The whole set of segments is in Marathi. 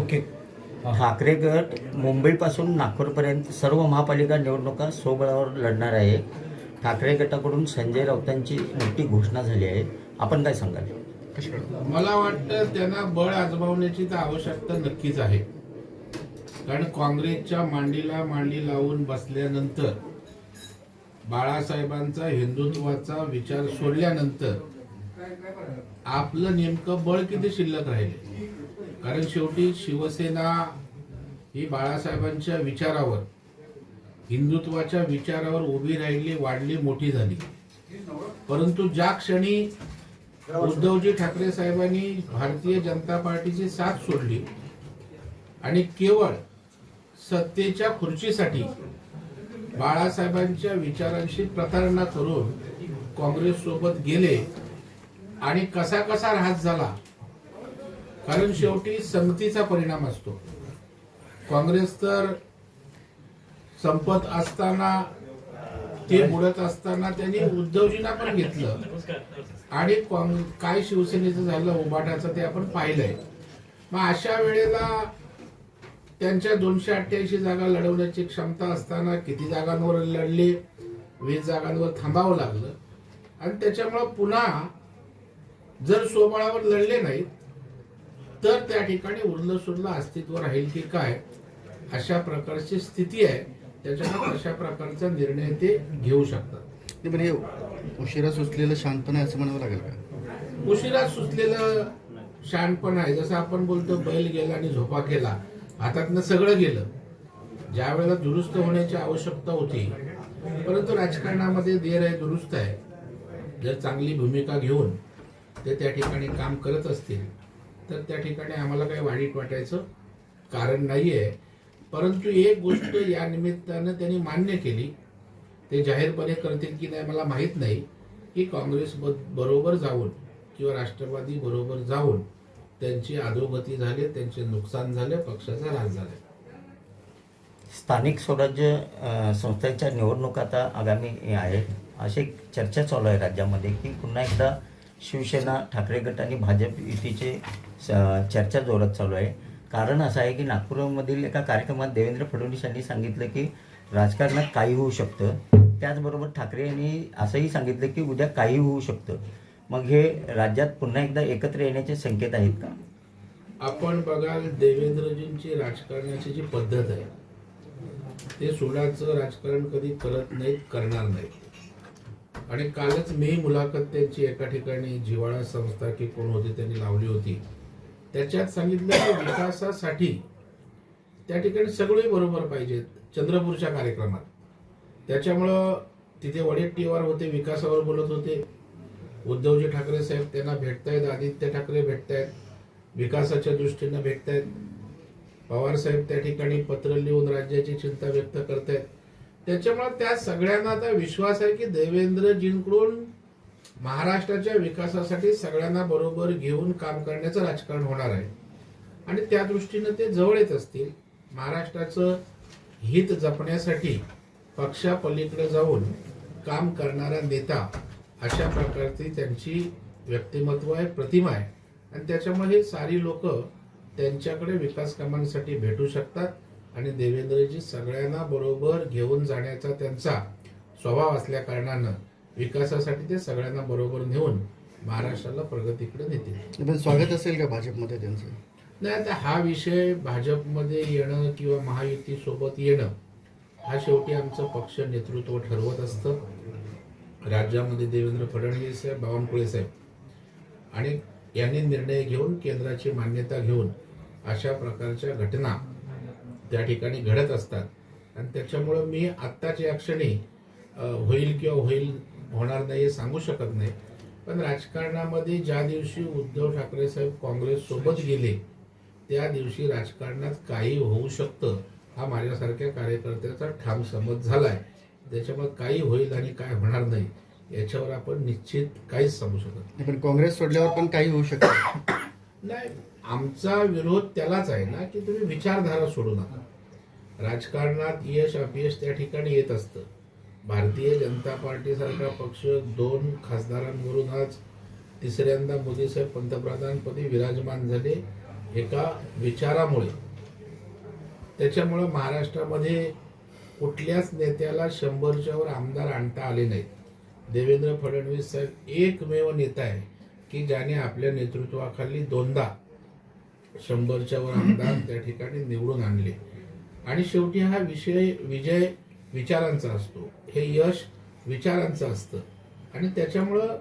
ओके. ठाकरे गट मुंबईपासून नागपूरपर्यंत सर्व महापालिका निवडणुका स्वबळावर लढणार आहे. ठाकरे गटाकडून संजय राऊतांची मोठी घोषणा झाली आहे. आपण काय सांगाल? मला वाटतं त्यांना बळ आजमावण्याची तर आवश्यकता नक्कीच आहे. कारण काँग्रेसच्या मांडीला मांडी लावून बसल्यानंतर बाळासाहेबांचा हिंदुत्वाचा विचार सोडल्यानंतर आपलं नेमकं बळ किती शिल्लक राहिले? कारण शेवटी शिवसेना ही बाळासाहेबांच्या विचारावर हिंदुत्वाच्या विचारावर उभी राहिली वाढली मोठी झाली. परंतु ज्या क्षणी उद्धवजी ठाकरे साहेबांनी भारतीय जनता पार्टीची साथ सोडली आणि केवळ सत्तेच्या खुर्चीसाठी बाळासाहेबांच्या विचारांशी प्रतारणा करून काँग्रेस सोबत गेले आणि कसा कसा ऱ्हास झाला? कारण शेवटी संगतीचा परिणाम असतो. काँग्रेस तर संपत असताना ते बुडत असताना त्यांनी उद्धवजींना पण घेतलं. आणि काय शिवसेनेचं झालं उभाटाचं ते आपण पाहिलंय. मग अशा वेळेला त्यांच्या दोनशे अठ्ठ्याऐंशी जागा लढवण्याची क्षमता असताना किती जागांवर लढले? वीस जागांवर थांबावं लागलं. आणि त्याच्यामुळं पुन्हा जर स्वबळावर लढले नाहीत तर त्या ठिकाणी उरलं सुरलं अस्तित्व राहील की काय अशा प्रकारची स्थिती आहे. त्याच्यामुळे अशा प्रकारचा निर्णय ते घेऊ शकतात. ते पण हे उशिरा सुचलेलं शांतपण आहे असं म्हणावं लागेल का? उशिरा सुचलेलं शहाणपण आहे. जसं आपण बोलतो बैल गेला आणि झोपा केला. हातातनं सगळं गेलं. ज्या वेळेला दुरुस्त होण्याची आवश्यकता होती परंतु राजकारणामध्ये देर आहे दुरुस्त आहे. जर चांगली भूमिका घेऊन ते त्या ठिकाणी काम करत असतील तर त्या ठिकाणी आम्हाला काही वाईट वाटायचं कारण नाहीये. परंतु एक गोष्ट या निमित्तानं त्यांनी मान्य केली. ते जाहीरपणे करतील की नाही मला माहीत नाही. की काँग्रेस ब- बरोबर जाऊन किंवा राष्ट्रवादी बरोबर जाऊन त्यांची अधोगती झाली त्यांचे नुकसान झाले पक्षाचा ऱ्हास झाला. स्थानिक स्वराज्य संस्थेच्या निवडणूक निवडणुका आता आगामी आहेत अशी एक चर्चा चालू आहे राज्यामध्ये की पुन्हा एकदा शिवसेना ठाकरे गट आणि भाजप युतीचे चर्चा जोरात चालू आहे. कारण असं आहे की नागपूरमधील एका कार्यक्रमात देवेंद्र फडणवीस यांनी सांगितलं की राजकारणात काही होऊ शकतं. त्याचबरोबर ठाकरे यांनी असंही सांगितलं की उद्या काही होऊ शकतं. मग हे राज्यात पुन्हा एकदा एकत्र येण्याचे संकेत आहेत का? आपण बघाल देवेंद्रजींची राजकारणाची जी पद्धत आहे ते सोडाचं राजकारण कधी करत नाहीत करणार नाहीत. आणि कालच मी मुलाखत त्यांची एका ठिकाणी जिवाळा संस्था की कोण होती त्यांनी लावली होती. त्याच्यात सांगितलं की विकासासाठी त्या ठिकाणी सगळे बरोबर पाहिजेत चंद्रपूरच्या कार्यक्रमात. त्याच्यामुळं तिथे वडेट्टीवार होते विकासावर बोलत होते. उद्धवजी ठाकरे साहेब त्यांना भेटतायत आदित्य ठाकरे भेटतायत विकासाच्या दृष्टीनं भेटतायत. पवार साहेब त्या ठिकाणी पत्र लिहून राज्याची चिंता व्यक्त करतायत. त्याच्यामुळे त्या सगळ्यांना आता विश्वास आहे की देवेंद्रजींकडून महाराष्ट्राच्या विकासासाठी सगळ्यांना बरोबर घेऊन काम करण्याचं राजकारण होणार आहे. आणि त्या दृष्टीनं ते जवळ येत असतील. महाराष्ट्राचं हित जपण्यासाठी पक्षापलीकडे जाऊन काम करणारा नेता अशा प्रकारची त्यांची व्यक्तिमत्व आहे प्रतिमा आहे. आणि त्याच्यामुळे हे सारी लोक त्यांच्याकडे विकास कामांसाठी भेटू शकतात. आणि देवेंद्रजी सगळ्यांना बरोबर घेऊन जाण्याचा त्यांचा स्वभाव असल्या कारणानं विकासासाठी ते सगळ्यांना बरोबर नेऊन महाराष्ट्राला प्रगतीकडे नेतील. पण स्वागत असेल का भाजपमध्ये त्यांचं? नाही आता हा विषय भाजपमध्ये येणं किंवा महायुती सोबत येणं हा शेवटी आमचं पक्ष नेतृत्व ठरवत असतं. राज्यामध्ये देवेंद्र फडणवीस साहेब बावनकुळे साहेब. आणि यांनी निर्णय घेऊन केंद्राची मान्यता घेऊन अशा प्रकारच्या घटना त्या ठिकाणी घडत असतात. आणि त्याच्यामुळं मी आत्ताच्या या क्षणी होईल किंवा होईल होणार नाही हे सांगू शकत नाही. पण राजकारणामध्ये ज्या दिवशी उद्धव ठाकरे साहेब काँग्रेससोबत गेले त्या दिवशी राजकारणात काही होऊ शकतं हा माझ्यासारख्या कार्यकर्त्याचा ठाम समज झाला आहे त्याच्यामुळे काही होईल आणि काय होणार नाही याच्यावर आपण निश्चित काहीच सांगू शकत नाही. नाही, पण काँग्रेस सोडल्यावर पण काही होऊ शकतं. नाही आमचा विरोध त्यालाच आहे ना की तुम्ही विचारधारा सोडू नका. राजकारणात यश अपयश त्या ठिकाणी येत असतं. भारतीय जनता पार्टीसारखा पक्ष दोन खासदारांवरून आज तिसऱ्यांदा मोदी साहेब पंतप्रधानपदी विराजमान झाले एका विचारामुळे. त्याच्यामुळं महाराष्ट्रामध्ये कुठल्याच नेत्याला शंभरच्यावर आमदार आणता आले नाहीत. देवेंद्र फडणवीस साहेब एकमेव नेता आहे. की ज्याने आपल्या नेतृत्वाखाली दोनदा शंभरच्या वर आमदार त्या ठिकाणी निवडून आणले. आणि शेवटी हा विषय विजय विचारांचा असतो. हे यश विचारांचं असतं. आणि त्याच्यामुळं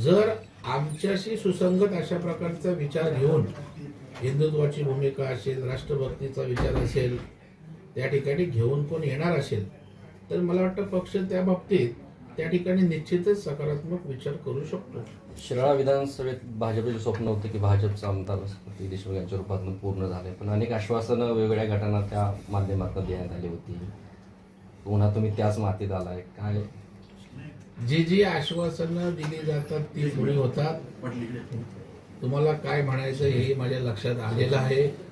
जर आमच्याशी सुसंगत अशा प्रकारचा विचार घेऊन हिंदुत्वाची भूमिका असेल राष्ट्रभक्तीचा विचार असेल त्या ठिकाणी घेऊन कोण येणार असेल तर मला वाटतं पक्ष त्या बाबतीत त्या ठिकाणी निश्चितच सकारात्मक विचार करू शकतो. शिराळा विधानसभेत भाजपचे स्वप्न होते की भाजपचा आमदार देशमुख यांच्या रूपातून पूर्ण झाले. पण अनेक आश्वासनं वेगवेगळ्या गटांना त्या माध्यमातून देण्यात आली होती. पुन्हा तुम्ही त्याच मातीत आलाय. काय? जी जी आश्वासनं दिली जातात ती पुढे होतात. तुम्हाला काय म्हणायचं हे माझ्या लक्षात आलेलं आहे.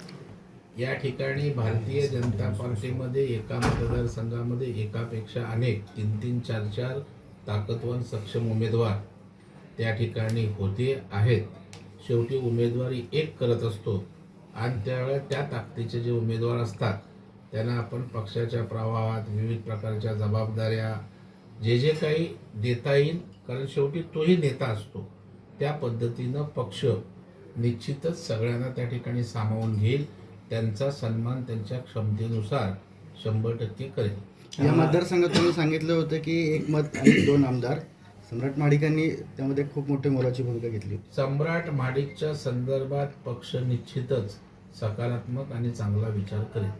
या ठिकाणी भारतीय जनता पार्टीमध्ये एका मतदारसंघामध्ये एकापेक्षा अनेक तीन तीन चार चार ताकदवान सक्षम उमेदवार त्या ठिकाणी होते आहेत. शेवटी उमेदवारी एक करत असतो आणि त्यावेळेला त्या ताकदीचे जे उमेदवार असतात त्यांना आपण पक्षाच्या प्रवाहात विविध प्रकारच्या जबाबदाऱ्या जे जे काही देता येईल कारण शेवटी तोही नेता असतो. त्या पद्धतीनं पक्ष निश्चितच सगळ्यांना त्या ठिकाणी सामावून घेईल. त्यांचा सन्मान त्यांच्या क्षमतेनुसार शंभर टक्के करेल. या मतदारसंघात तुम्ही सांगितलं होतं की एक मत आणि दोन आमदार. सम्राट माडिकांनी त्यामध्ये खूप मोठी मोलाची भूमिका घेतली सम्राट माडिकच्या संदर्भात पक्ष निश्चितच सकारात्मक आणि चांगला विचार करेल.